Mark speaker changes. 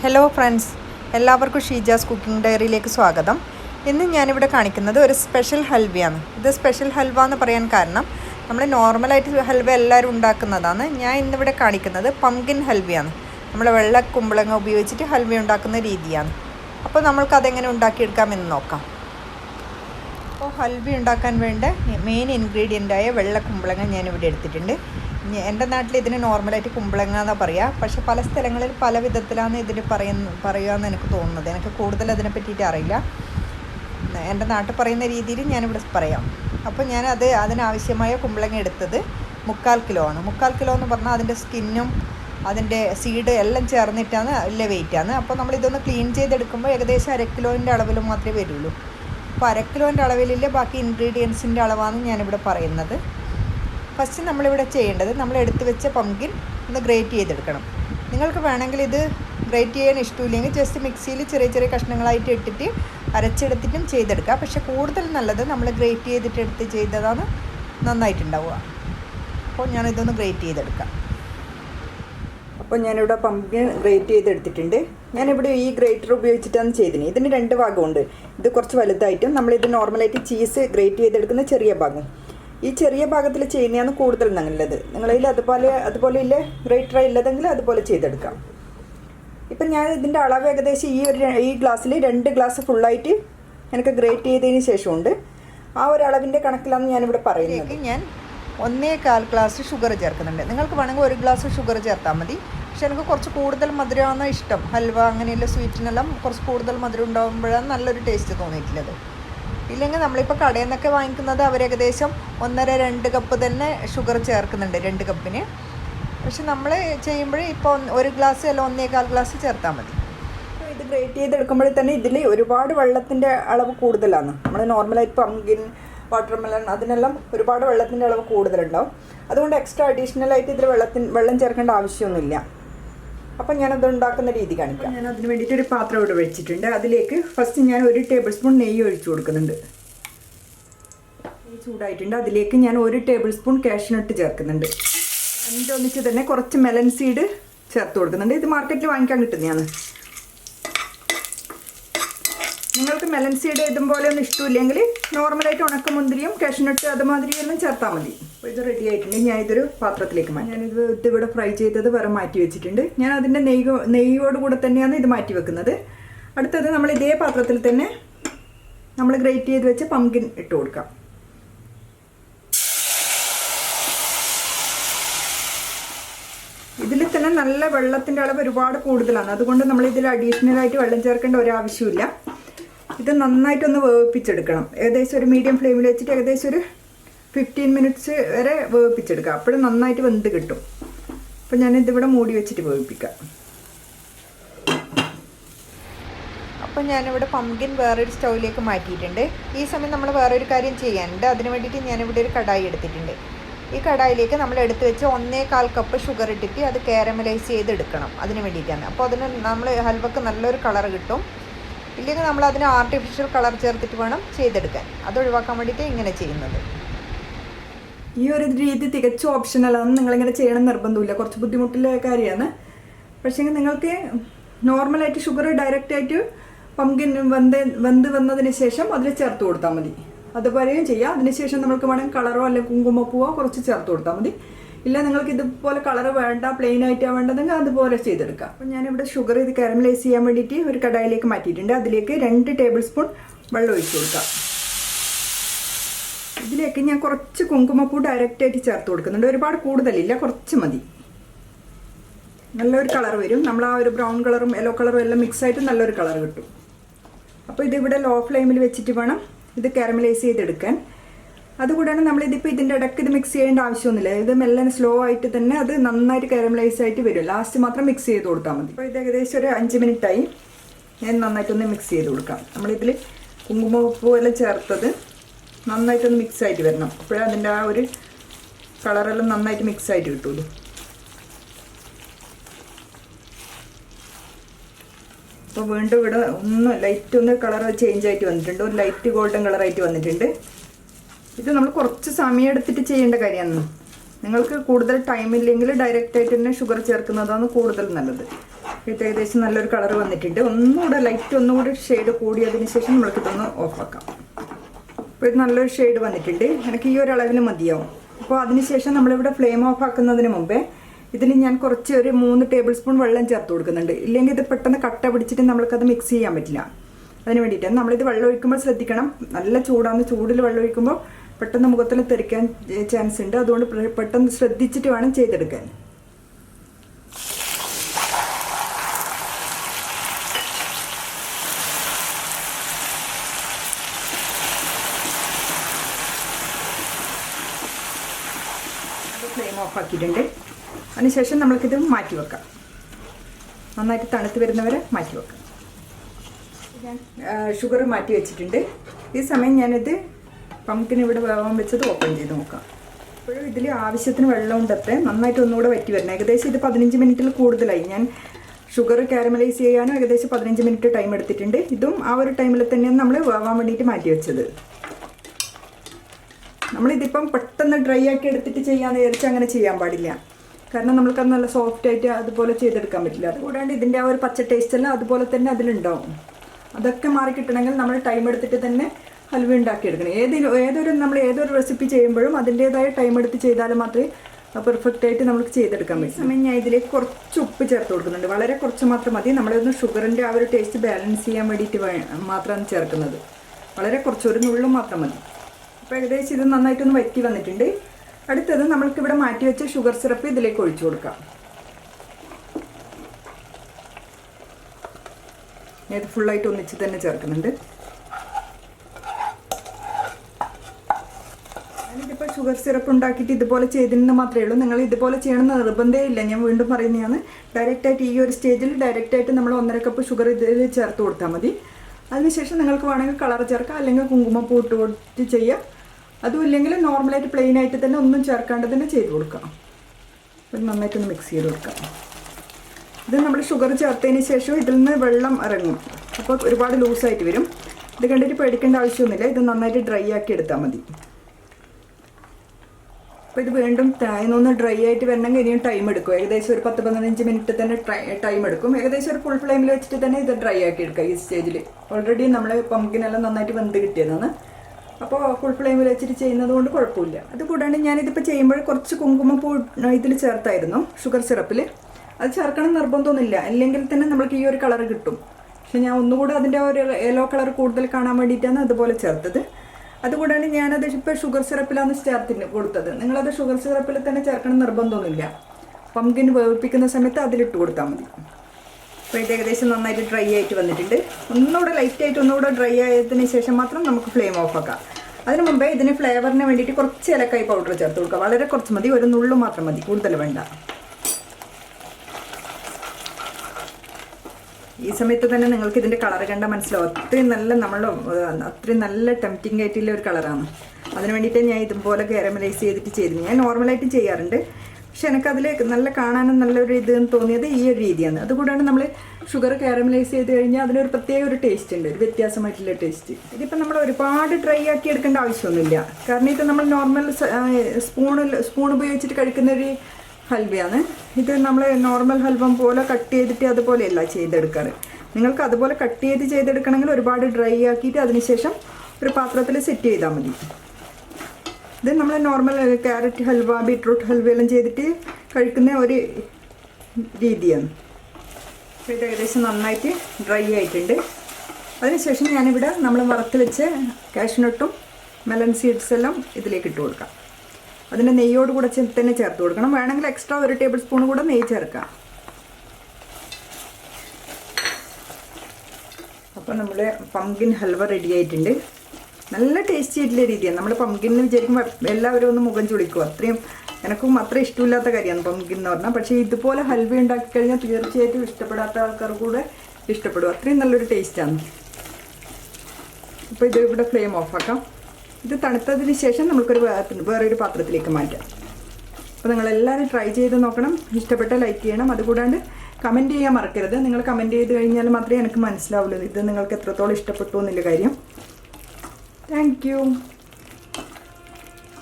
Speaker 1: Hello friends എല്ലാവർക്കും Sheeja's cooking ഡയറിയിലേക്ക് സ്വാഗതം. ഇന്ന് ഞാനിവിടെ കാണിക്കുന്നത് ഒരു സ്പെഷ്യൽ ഹൽവയാണ്. ഇത് സ്പെഷ്യൽ ഹൽവ എന്ന് പറയാൻ കാരണം നമ്മൾ നോർമലായിട്ട് ഹൽവ എല്ലാവരും ഉണ്ടാക്കുന്നതാണ്. ഞാൻ ഇന്നിവിടെ കാണിക്കുന്നത് പംകിൻ ഹൽവയാണ്. നമ്മൾ വെള്ള കുമ്പളങ്ങ ഉപയോഗിച്ചിട്ട് ഹൽവ ഉണ്ടാക്കുന്ന രീതിയാണ്. അപ്പോൾ നമ്മൾക്ക് അതെങ്ങനെ ഉണ്ടാക്കിയെടുക്കാമെന്ന് നോക്കാം. അപ്പോൾ ഹൽവ ഉണ്ടാക്കാൻ വേണ്ട മെയിൻ ഇൻഗ്രീഡിയന്റായ വെള്ള കുമ്പളങ്ങ ഞാനിവിടെ എടുത്തിട്ടുണ്ട്. എന്റെ നാട്ടിൽ ഇതിന് നോർമലായിട്ട് കുമ്പളങ്ങ എന്നാണ് പറയുക പക്ഷെ പല സ്ഥലങ്ങളിൽ പല വിധത്തിലാണ് ഇതിന് പറയുന്ന പറയുക എന്ന് എനിക്ക് തോന്നുന്നത്. എനിക്ക് കൂടുതൽ അതിനെ പറ്റിയിട്ട് അറിയില്ല. എന്റെ നാട്ടിൽ പറയുന്ന രീതിയിൽ ഞാനിവിടെ പറയാം. അപ്പോൾ ഞാൻ അത് അതിനാവശ്യമായ കുമ്പളങ്ങ എടുത്തത് മുക്കാൽ കിലോ ആണ്. മുക്കാൽ കിലോ എന്ന് പറഞ്ഞാൽ അതിന്റെ സ്കിന്നും അതിന്റെ സീഡ് എല്ലാം ചേർന്നിട്ടാണ് ഉള്ള വെയിറ്റാണ് അപ്പോൾ നമ്മൾ ഇതൊന്ന് ക്ലീൻ ചെയ്തെടുക്കുമ്പോൾ ഏകദേശം അര കിലോന്റെ അളവിൽ മാത്രമേ വരുള്ളൂ. അപ്പോൾ അര കിലോന്റെ അളവിലില്ല ബാക്കി ഇൻഗ്രീഡിയൻസിന്റെ അളവാണ് ഞാനിവിടെ പറയുന്നത്. ഫസ്റ്റ് നമ്മളിവിടെ ചെയ്യേണ്ടത് നമ്മൾ എടുത്തു വെച്ച പംകിൻ ഒന്ന് ഗ്രേറ്റ് ചെയ്തെടുക്കണം. നിങ്ങൾക്ക് വേണമെങ്കിൽ ഇത് ഗ്രേറ്റ് ചെയ്യാൻ ഇഷ്ടമില്ലെങ്കിൽ ജസ്റ്റ് മിക്സിയിൽ ചെറിയ ചെറിയ കഷ്ണങ്ങളായിട്ട് ഇട്ടിട്ട് അരച്ചെടുത്തിട്ടും ചെയ്തെടുക്കുക. പക്ഷേ കൂടുതൽ നല്ലത് നമ്മൾ ഗ്രേറ്റ് ചെയ്തിട്ട് എടുത്ത് ചെയ്തതാണ് നന്നായിട്ടുണ്ടാവുക. അപ്പോൾ ഞാനിതൊന്ന് ഗ്രേറ്റ് ചെയ്തെടുക്കാം. അപ്പോൾ ഞാനിവിടെ പമ്പിൻ ഗ്രേറ്റ് ചെയ്തെടുത്തിട്ടുണ്ട്. ഞാനിവിടെ ഈ ഗ്രേറ്റർ ഉപയോഗിച്ചിട്ടാണ് ചെയ്തത് ഇതിന് രണ്ട് ഭാഗമുണ്ട്. ഇത് കുറച്ച് വലുതായിട്ടും നമ്മളിത് നോർമലായിട്ട് ചീസ് ഗ്രേറ്റ് ചെയ്തെടുക്കുന്ന ചെറിയ ഭാഗം. ഈ ചെറിയ ഭാഗത്തിൽ ചെയ്യുന്നതാണ് കൂടുതൽ നല്ലത്. നിങ്ങളിൽ അതുപോലെ അതുപോലെ ഇല്ല ഗ്രേറ്റർ ഇല്ലതെങ്കിൽ അതുപോലെ ചെയ്തെടുക്കാം. ഇപ്പം ഞാൻ ഇതിന്റെ അളവ് ഏകദേശം ഈ ഒരു ഈ ഗ്ലാസ്സിൽ രണ്ട് ഗ്ലാസ് ഫുള്ളായിട്ട് എനിക്ക് ഗ്രേറ്റ് ചെയ്തതിന് ശേഷമുണ്ട്. ആ ഒരു അളവിന്റെ കണക്കിലാണ് ഞാനിവിടെ പറയുന്നത്. ഞാൻ ഒന്നേ കാൽ ഗ്ലാസ് ഷുഗർ ചേർക്കുന്നുണ്ട്. നിങ്ങൾക്ക് വേണമെങ്കിൽ ഒരു ഗ്ലാസ് ഷുഗർ ചേർത്താൽ മതി. പക്ഷെ എനിക്ക് കുറച്ച് കൂടുതൽ മധുരമാണ് ഇഷ്ടം. ഹൽവ അങ്ങനെയുള്ള സ്വീറ്റിനെല്ലാം കുറച്ച് കൂടുതൽ മധുരം ഉണ്ടാകുമ്പോഴാണ് നല്ലൊരു ടേസ്റ്റ് തോന്നിയിട്ടുള്ളത്. ഇല്ലെങ്കിൽ നമ്മളിപ്പോൾ കടയിൽ നിന്നൊക്കെ വാങ്ങിക്കുന്നത് അവർ ഏകദേശം ഒന്നര രണ്ട് കപ്പ് തന്നെ ഷുഗർ ചേർക്കുന്നുണ്ട് രണ്ട് കപ്പിന് പക്ഷെ നമ്മൾ ചെയ്യുമ്പോൾ ഇപ്പോൾ ഒരു ഗ്ലാസ് അല്ല ഒന്നേകാൽ ഗ്ലാസ് ചേർത്താൽ മതി. ഇത് ഗ്രേറ്റ് ചെയ്തെടുക്കുമ്പോഴേ തന്നെ ഇതിൽ ഒരുപാട് വെള്ളത്തിന്റെ അളവ് കൂടുതലാണ്. നമ്മൾ നോർമലായിട്ട് പംകിൻ വാട്ടർമെലൺ അതിനെല്ലാം ഒരുപാട് വെള്ളത്തിന്റെ അളവ് കൂടുതലുണ്ടാവും. അതുകൊണ്ട് എക്സ്ട്രാ അഡീഷണലായിട്ട് ഇതിൽ വെള്ളത്തിന് വെള്ളം ചേർക്കേണ്ട ആവശ്യമൊന്നുമില്ല. അപ്പം ഞാനത് ഉണ്ടാക്കുന്ന രീതി കാണിക്കാം. ഞാൻ അതിന് വേണ്ടിയിട്ട് ഒരു പാത്രം ഇവിടെ വെച്ചിട്ടുണ്ട്. അതിലേക്ക് ഫസ്റ്റ് ഞാൻ ഒരു ടേബിൾ സ്പൂൺ നെയ്യ് ഒഴിച്ചു കൊടുക്കുന്നുണ്ട്. നെയ്യ് ചൂടായിട്ടുണ്ട്. അതിലേക്ക് ഞാൻ ഒരു ടേബിൾ സ്പൂൺ കാഷ്നട്ട് ചേർക്കുന്നുണ്ട്. അതിന്റെ ഒന്നിച്ച് തന്നെ കുറച്ച് മെലൻ സീഡ് ചേർത്ത് കൊടുക്കുന്നുണ്ട്. ഇത് മാർക്കറ്റിൽ വാങ്ങിക്കാൻ കിട്ടുന്നതാണ്. നിങ്ങൾക്ക് മെലൻ സീഡ് ഇതുപോലെ ഒന്നും ഇഷ്ടമില്ലെങ്കിൽ നോർമലായിട്ട് ഉണക്കമുന്തിരിയും കാഷ്നട്ട് അതുമാതിരി ഒന്നും ചേർത്താൽ മതി. അപ്പോൾ ഇത് റെഡി ആയിട്ടുണ്ട്. ഞാൻ ഇതൊരു പാത്രത്തിലേക്ക് മാറ്റി. ഞാനിത് ഇത് ഇവിടെ ഫ്രൈ ചെയ്തത് വേറെ മാറ്റി വെച്ചിട്ടുണ്ട്. ഞാൻ അതിന്റെ നെയ്യ് നെയ്യോട് കൂടെ തന്നെയാണ് ഇത് മാറ്റി വെക്കുന്നത്. അടുത്തത് നമ്മൾ ഇതേ പാത്രത്തിൽ തന്നെ നമ്മൾ ഗ്രേറ്റ് ചെയ്ത് വെച്ച പംകിൻ ഇട്ട് കൊടുക്കാം. ഇതിൽ തന്നെ നല്ല വെള്ളത്തിന്റെ അളവ് ഒരുപാട് കൂടുതലാണ്. അതുകൊണ്ട് നമ്മൾ ഇതിൽ അഡീഷണൽ ആയിട്ട് വെള്ളം ചേർക്കേണ്ട ഒരാവശ്യമില്ല ഇത് നന്നായിട്ടൊന്ന് വേവിപ്പിച്ചെടുക്കണം. ഏകദേശം ഒരു മീഡിയം ഫ്ലെയിമിൽ വെച്ചിട്ട് ഏകദേശം ഒരു ഫിഫ്റ്റീൻ മിനിറ്റ്സ് വരെ വേവിപ്പിച്ചെടുക്കുക അപ്പോഴും നന്നായിട്ട് വെന്ത് കിട്ടും. അപ്പം ഞാനിതിവിടെ മൂടി വെച്ചിട്ട് വേവിപ്പിക്കാം. അപ്പോൾ ഞാനിവിടെ പമ്പിൻ വേറൊരു സ്റ്റൗവിലേക്ക് മാറ്റിയിട്ടുണ്ട്. ഈ സമയം നമ്മൾ വേറൊരു കാര്യം ചെയ്യാനുണ്ട്. അതിന് വേണ്ടിയിട്ട് ഞാനിവിടെ ഒരു കടായി എടുത്തിട്ടുണ്ട്. ഈ കടായിലേക്ക് നമ്മൾ എടുത്ത് വെച്ച് ഒന്നേ കാൽ കപ്പ് ഷുഗർ ഇട്ടിട്ട് അത് കാരമലൈസ് ചെയ്തെടുക്കണം. അതിന് വേണ്ടിയിട്ടാണ്. അപ്പോൾ അതിന് നമ്മൾ ഹൽവക്ക് നല്ലൊരു കളർ കിട്ടും. ഇല്ലെങ്കിൽ നമ്മൾ അതിന് ആർട്ടിഫിഷ്യൽ കളർ ചേർത്തിട്ട് വേണം ചെയ്തെടുക്കാൻ. അത് ഒഴിവാക്കാൻ വേണ്ടിയിട്ട് ഇങ്ങനെ ചെയ്യുന്നത്. ഈ ഒരു രീതി തികച്ചും ഓപ്ഷണലാണ് നിങ്ങളിങ്ങനെ ചെയ്യണം നിർബന്ധമില്ല. കുറച്ച് ബുദ്ധിമുട്ടുള്ള കാര്യമാണ്. പക്ഷേ നിങ്ങൾക്ക് നോർമലായിട്ട് ഷുഗർ ഡയറക്റ്റ് ആയിട്ട് പമ്പിൻ വെന്ത് വെന്ത് വന്നതിന് ശേഷം അതിൽ ചേർത്ത് കൊടുത്താൽ മതി. അതുപോലെയും ചെയ്യാം. അതിനുശേഷം നമ്മൾക്ക് വേണമെങ്കിൽ കളറോ അല്ലെങ്കിൽ കുങ്കുമപ്പൂവോ കുറച്ച് ചേർത്ത് കൊടുത്താൽ മതി. ഇല്ല നിങ്ങൾക്ക് ഇതുപോലെ കളർ വേണ്ട പ്ലെയിൻ ആയിട്ടാണ് വേണ്ടതെങ്കിൽ അതുപോലെ ചെയ്തെടുക്കാം. അപ്പം ഞാനിവിടെ ഷുഗർ ഇത് കാരമലൈസ് ചെയ്യാൻ വേണ്ടിയിട്ട് ഒരു കടായിലേക്ക് മാറ്റിയിട്ടുണ്ട്. അതിലേക്ക് രണ്ട് ടേബിൾ സ്പൂൺ വെള്ളം ഒഴിച്ചു കൊടുക്കാം. ഇതിലേക്ക് ഞാൻ കുറച്ച് കുങ്കുമപ്പൂ ഡയറക്റ്റ് ആയിട്ട് ചേർത്ത് കൊടുക്കുന്നുണ്ട്. ഒരുപാട് കൂടുതലില്ല കുറച്ച് മതി. നല്ലൊരു കളർ വരും. നമ്മൾ ആ ഒരു ബ്രൗൺ കളറും യെല്ലോ കളറും എല്ലാം മിക്സ് ആയിട്ട് നല്ലൊരു കളർ കിട്ടും. അപ്പോൾ ഇതിവിടെ ലോ ഫ്ലെയിമിൽ വെച്ചിട്ട് വേണം ഇത് കാരമലൈസ് ചെയ്തെടുക്കാൻ. അതുകൂടാണ് നമ്മളിതിപ്പോൾ ഇതിന്റെ ഇടയ്ക്ക് ഇത് മിക്സ് ചെയ്യേണ്ട ആവശ്യമൊന്നുമില്ല. ഇത് മെല്ലെ സ്ലോ ആയിട്ട് തന്നെ അത് നന്നായിട്ട് കാരമലൈസ് ആയിട്ട് വരും. ലാസ്റ്റ് മാത്രം മിക്സ് ചെയ്ത് കൊടുത്താൽ മതി. അപ്പോൾ ഇത് ഏകദേശം ഒരു അഞ്ച് മിനിറ്റായി. ഞാൻ നന്നായിട്ടൊന്ന് മിക്സ് ചെയ്ത് കൊടുക്കാം. നമ്മളിതിൽ കുങ്കുമപ്പൂ എല്ലാം ചേർത്തത് നന്നായിട്ടൊന്ന് മിക്സ് ആയിട്ട് വരണം. അപ്പോഴേ അതിന്റെ ആ ഒരു കളറെല്ലാം നന്നായിട്ട് മിക്സ് ആയിട്ട് കിട്ടുള്ളൂ അപ്പോൾ വീണ്ടും ഇവിടെ ഒന്ന് ലൈറ്റ് ഒന്ന് കളർ ചേഞ്ച് ആയിട്ട് വന്നിട്ടുണ്ട്. ഒരു ലൈറ്റ് ഗോൾഡൻ കളറായിട്ട് വന്നിട്ടുണ്ട്. ഇത് നമ്മൾ കുറച്ച് സമയം എടുത്തിട്ട് ചെയ്യേണ്ട കാര്യമാണ്. നിങ്ങൾക്ക് കൂടുതൽ ടൈം ഇല്ലെങ്കിൽ ഡയറക്റ്റ് ആയിട്ട് തന്നെ ഷുഗർ ചേർക്കുന്നതാണ് കൂടുതൽ നല്ലത്. ഇത് ഏകദേശം നല്ലൊരു കളർ വന്നിട്ടുണ്ട്. ഒന്നുകൂടെ ലൈറ്റ് ഒന്നുകൂടെ ഷെയ്ഡ് കൂടിയതിന് ശേഷം നമ്മൾക്ക് ഇതൊന്ന് ഓഫാക്കാം അപ്പോൾ ഇത് നല്ലൊരു ഷെയ്ഡ് വന്നിട്ടുണ്ട്. എനിക്ക് ഈ ഒരു അളവിൽ മതിയാവും. അപ്പോൾ അതിനുശേഷം നമ്മളിവിടെ ഫ്ലെയിം ഓഫ് ആക്കുന്നതിന് മുമ്പേ ഇതിൽ ഞാൻ കുറച്ച് ഒരു മൂന്ന് ടേബിൾ സ്പൂൺ വെള്ളം ചേർത്ത് കൊടുക്കുന്നുണ്ട്. ഇല്ലെങ്കിൽ ഇത് പെട്ടെന്ന് കട്ട പിടിച്ചിട്ട് നമ്മൾക്കത് മിക്സ് ചെയ്യാൻ പറ്റില്ല. അതിന് വേണ്ടിയിട്ട് നമ്മളിത് വെള്ളം ഒഴിക്കുമ്പോൾ ശ്രദ്ധിക്കണം. നല്ല ചൂടാണ്. ചൂടിൽ വെള്ളം ഒഴിക്കുമ്പോൾ പെട്ടെന്ന് മുഖത്തിൽ തെറിക്കാൻ ചാൻസ് ഉണ്ട്. അതുകൊണ്ട് പെട്ടെന്ന് ശ്രദ്ധിച്ചിട്ട് വേണം ചെയ്തെടുക്കാൻ. ഫ്ലെയിം ഓഫ് ആക്കിയിട്ടുണ്ട്. അതിനുശേഷം നമ്മൾക്കിത് മാറ്റി വെക്കാം. നന്നായിട്ട് തണുത്ത് വരുന്നവരെ മാറ്റി വെക്കാം. ഞാൻ ഷുഗർ മാറ്റി വെച്ചിട്ടുണ്ട്. ഈ സമയം ഞാനിത് പമ്പിന് ഇവിടെ വേവാൻ വെച്ചത് ഓപ്പൺ ചെയ്ത് നോക്കാം. ഇപ്പോഴും ഇതിൽ ആവശ്യത്തിന് വെള്ളം ഉണ്ട് അത്രേ നന്നായിട്ട് ഒന്നുകൂടെ വറ്റി വരണം. ഏകദേശം ഇത് പതിനഞ്ച് മിനിറ്റിൽ കൂടുതലായി. ഞാൻ ഷുഗർ കാരമലൈസ് ചെയ്യാനും ഏകദേശം പതിനഞ്ച് മിനിറ്റ് ടൈം എടുത്തിട്ടുണ്ട്. ഇതും ആ ഒരു ടൈമിൽ തന്നെയാണ് നമ്മൾ വേവാൻ വേണ്ടിയിട്ട് മാറ്റി വെച്ചത്. നമ്മളിതിപ്പം പെട്ടെന്ന് ഡ്രൈ ആക്കി എടുത്തിട്ട് ചെയ്യാമെന്ന് വിചാരിച്ച് അങ്ങനെ ചെയ്യാൻ പാടില്ല. കാരണം നമ്മൾക്കത് നല്ല സോഫ്റ്റ് ആയിട്ട് അതുപോലെ ചെയ്തെടുക്കാൻ പറ്റില്ല. അതുകൂടാണ്ട് ഇതിന്റെ ആ ഒരു പച്ച ടേസ്റ്റ് എല്ലാം അതുപോലെ തന്നെ അതിലുണ്ടാവും. അതൊക്കെ മാറി കിട്ടണമെങ്കിൽ നമ്മൾ ടൈം എടുത്തിട്ട് തന്നെ ഹൽവ ഉണ്ടാക്കിയെടുക്കണം ഏത് ഏതൊരു നമ്മൾ ഏതൊരു റെസിപ്പി ചെയ്യുമ്പോഴും അതിന്റേതായ ടൈം എടുത്ത് ചെയ്താൽ മാത്രമേ പെർഫെക്റ്റ് ആയിട്ട് നമുക്ക് ചെയ്തെടുക്കാൻ പറ്റും. സമയം ഞാൻ ഇതിലേക്ക് കുറച്ച് ഉപ്പ് ചേർത്ത് കൊടുക്കുന്നുണ്ട്. വളരെ കുറച്ച് മാത്രം മതി. നമ്മളൊന്ന് ഷുഗറിന്റെ ആ ഒരു ടേസ്റ്റ് ബാലൻസ് ചെയ്യാൻ വേണ്ടിയിട്ട് മാത്രമാണ് ചേർക്കുന്നത്. വളരെ കുറച്ച് ഒരു നുള്ളും മാത്രം മതി. അപ്പോൾ ഏകദേശം ഇത് നന്നായിട്ടൊന്ന് വറ്റി വന്നിട്ടുണ്ട്. അടുത്തത് നമ്മൾക്ക് ഇവിടെ മാറ്റി വെച്ച ഷുഗർ സിറപ്പ് ഇതിലേക്ക് ഒഴിച്ചു കൊടുക്കാം. ഇത് ഫുള്ളായിട്ട് ഒന്നിച്ച് തന്നെ ചേർക്കുന്നുണ്ട് ഞാനിതിപ്പോൾ ഷുഗർ സിറപ്പ് ഉണ്ടാക്കിയിട്ട് ഇതുപോലെ ചെയ്തിരുന്ന മാത്രമേ ഉള്ളൂ. നിങ്ങൾ ഇതുപോലെ ചെയ്യണമെന്ന് നിർബന്ധേ ഇല്ല. ഞാൻ വീണ്ടും പറയുന്നതാണ് ഡയറക്റ്റായിട്ട് ഈ ഒരു സ്റ്റേജിൽ ഡയറക്റ്റായിട്ട് നമ്മൾ ഒന്നര കപ്പ് ഷുഗർ ഇതിൽ ചേർത്ത് കൊടുത്താൽ മതി. അതിനുശേഷം നിങ്ങൾക്ക് വേണമെങ്കിൽ കളർ ചേർക്കാം അല്ലെങ്കിൽ കുങ്കുമപ്പൂ ഇട്ട് കൊടുത്ത് ചെയ്യാം. അതും ഇല്ലെങ്കിൽ നോർമലായിട്ട് പ്ലെയിൻ ആയിട്ട് തന്നെ ഒന്നും ചേർക്കാണ്ട് തന്നെ ചെയ്ത് കൊടുക്കാം. നന്നായിട്ട് നന്നായിട്ടൊന്ന് മിക്സ് ചെയ്ത് കൊടുക്കാം. ഇത് നമ്മൾ ഷുഗർ ചേർത്തതിന് ശേഷം ഇതിൽ നിന്ന് വെള്ളം ഇറങ്ങും. അപ്പോൾ ഒരുപാട് ലൂസായിട്ട് വരും. ഇത് കണ്ടിട്ട് പേടിക്കേണ്ട ആവശ്യമൊന്നുമില്ല. ഇത് നന്നായിട്ട് ഡ്രൈ ആക്കി എടുത്താൽ മതി. അപ്പോൾ ഇത് വീണ്ടും ഒന്ന് ഡ്രൈ ആയിട്ട് വരണമെങ്കിൽ ഇനിയും ടൈം എടുക്കും. ഏകദേശം ഒരു പത്ത് പതിനഞ്ച് മിനിറ്റ് തന്നെ ടൈം എടുക്കും. ഏകദേശം ഒരു ഫുൾ ഫ്ലെയിമിൽ വെച്ചിട്ട് തന്നെ ഇത് ഡ്രൈ ആക്കി എടുക്കുക ഈ സ്റ്റേജിൽ ഓൾറെഡി നമ്മൾ പമ്പിനെല്ലാം നന്നായിട്ട് വെന്ത് കിട്ടിയതാണ്. അപ്പോൾ ഫുൾ ഫ്ലെയിമിൽ വെച്ചിട്ട് ചെയ്യുന്നത് കൊണ്ട് കുഴപ്പമില്ല. അത് കൂടാണ്ട് ഞാനിതിപ്പോൾ ചെയ്യുമ്പോൾ കുറച്ച് കുങ്കുമപ്പൂ ഇതിൽ ചേർത്തായിരുന്നു ഷുഗർ സിറപ്പിൽ അത് ചേർക്കണം നിർബന്ധമൊന്നുമില്ല. അല്ലെങ്കിൽ തന്നെ നമ്മൾക്ക് ഈ ഒരു കളർ കിട്ടും. പക്ഷെ ഞാൻ ഒന്നുകൂടെ അതിന്റെ ഒരു യെല്ലോ കളർ കൂടുതൽ കാണാൻ വേണ്ടിയിട്ടാണ് അതുപോലെ ചേർത്തത്. അതുകൂടാണ്ട് ഞാനത് ഇപ്പോൾ ഷുഗർ സിറപ്പിലാണ് ചേർത്തിന് കൊടുത്തത്. നിങ്ങളത് ഷുഗർ സിറപ്പിൽ തന്നെ ചേർക്കണം നിർബന്ധമൊന്നുമില്ല. പമ്പിന് വേവിപ്പിക്കുന്ന സമയത്ത് അതിലിട്ട് കൊടുത്താൽ മതി. അപ്പോൾ ഇത് ഏകദേശം നന്നായിട്ട് ഡ്രൈ ആയിട്ട് വന്നിട്ടുണ്ട്. ഒന്നുകൂടെ ലൈറ്റ് ആയിട്ട് ഒന്നുകൂടെ ഡ്രൈ ആയതിന് ശേഷം മാത്രം നമുക്ക് ഫ്ലെയിം ഓഫ് ആക്കാം. അതിന് മുമ്പേ ഇതിന് ഫ്ലേവറിന് വേണ്ടിയിട്ട് കുറച്ച് ഇലക്കായി പൗഡർ ചേർത്ത് കൊടുക്കാം. വളരെ കുറച്ച് മതി. ഒരു നുള്ളു മാത്രം മതി. കൂടുതൽ വേണ്ട. ഈ സമയത്ത് തന്നെ നിങ്ങൾക്ക് ഇതിന്റെ കളർ കണ്ടാൽ മനസ്സിലാവും. അത്രയും നല്ല നമ്മൾ അത്രയും നല്ല ടെംപ്റ്റിംഗ് ആയിട്ടുള്ള ഒരു കളറാണ് അതിന് വേണ്ടിയിട്ട് ഞാൻ ഇതുപോലെ കാരമലൈസ് ചെയ്തിട്ട് ചെയ്തിരുന്നു. ഞാൻ നോർമലായിട്ട് ചെയ്യാറുണ്ട്. പക്ഷെ എനിക്കതിൽ നല്ല കാണാനും നല്ലൊരു ഇത് തോന്നിയത് ഈ ഒരു രീതിയാണ്. അതുകൂടാണ് നമ്മൾ ഷുഗർ കാരമലൈസ് ചെയ്ത് കഴിഞ്ഞാൽ അതിനൊരു പ്രത്യേക ഒരു ടേസ്റ്റ് ഉണ്ട്. ഒരു വ്യത്യാസമായിട്ടുള്ള ടേസ്റ്റ് ഇതിപ്പോൾ നമ്മൾ ഒരുപാട് ഡ്രൈ ആക്കി എടുക്കേണ്ട ആവശ്യമൊന്നുമില്ല. കാരണം ഇത് നമ്മൾ നോർമൽ സ്പൂണിൽ സ്പൂൺ ഉപയോഗിച്ചിട്ട് കഴിക്കുന്ന ഒരു ഹൽവയാണ്. ഇത് നമ്മൾ നോർമൽ ഹൽവം പോലെ കട്ട് ചെയ്തിട്ട് അതുപോലെയല്ല ചെയ്തെടുക്കാറ്. നിങ്ങൾക്ക് അതുപോലെ കട്ട് ചെയ്ത് ചെയ്തെടുക്കണമെങ്കിൽ ഒരുപാട് ഡ്രൈ ആക്കിയിട്ട് അതിനുശേഷം ഒരു പാത്രത്തിൽ സെറ്റ് ചെയ്താൽ മതി. ഇത് നമ്മൾ normal carrot halwa beetroot halwa എല്ലാം ചെയ്തിട്ട് കഴിക്കുന്ന ഒരു രീതിയാണ്. ഇത് ഏകദേശം നന്നായിട്ട് ഡ്രൈ ആയിട്ടുണ്ട്. അതിനുശേഷം ഞാനിവിടെ നമ്മൾ വറുത്ത് വെച്ച് കാഷ്നട്ടും മെലൺ സീഡ്സ് എല്ലാം ഇതിലേക്ക് ഇട്ട് കൊടുക്കാം. അതിന്റെ നെയ്യോട് കൂടെ തന്നെ ചേർത്ത് കൊടുക്കണം. വേണമെങ്കിൽ എക്സ്ട്രാ ഒരു ടേബിൾ സ്പൂൺ കൂടെ നെയ്യ് ചേർക്കാം. അപ്പോൾ നമ്മൾ പംകിൻ ഹൽവ റെഡി ആയിട്ടുണ്ട്. നല്ല ടേസ്റ്റി ആയിട്ടുള്ള രീതിയാണ് നമ്മൾ എന്ന് വിചാരിക്കുമ്പോൾ എല്ലാവരും ഒന്ന് മുഖം ചുളിക്കും. അത്രയും എനക്കും അത്ര ഇഷ്ടമില്ലാത്ത കാര്യമാണ് പംകിൻ എന്ന് പറഞ്ഞാൽ പക്ഷേ ഇതുപോലെ ഹൽവ ഉണ്ടാക്കി കഴിഞ്ഞാൽ തീർച്ചയായിട്ടും ഇഷ്ടപ്പെടാത്ത ആൾക്കാർ കൂടെ ഇഷ്ടപ്പെടും. അത്രയും നല്ലൊരു ടേസ്റ്റാണ് അപ്പോൾ ഇത് ഇവിടെ ഫ്ലെയിം ഓഫാക്കാം ഇത് തണുത്തതിന് ശേഷം നമുക്കൊരു വേറൊരു പാത്രത്തിലേക്ക് മാറ്റാം. അപ്പോൾ നിങ്ങളെല്ലാവരും ട്രൈ ചെയ്ത് നോക്കണം. ഇഷ്ടപ്പെട്ട ലൈക്ക് ചെയ്യണം. അതുകൂടാണ്ട് കമന്റ് ചെയ്യാൻ മറക്കരുത്. നിങ്ങൾ കമന്റ് ചെയ്ത് കഴിഞ്ഞാൽ മാത്രമേ എനിക്ക് മനസ്സിലാവുള്ളൂ ഇത് നിങ്ങൾക്ക് എത്രത്തോളം ഇഷ്ടപ്പെട്ടു എന്നുള്ള കാര്യം. താങ്ക്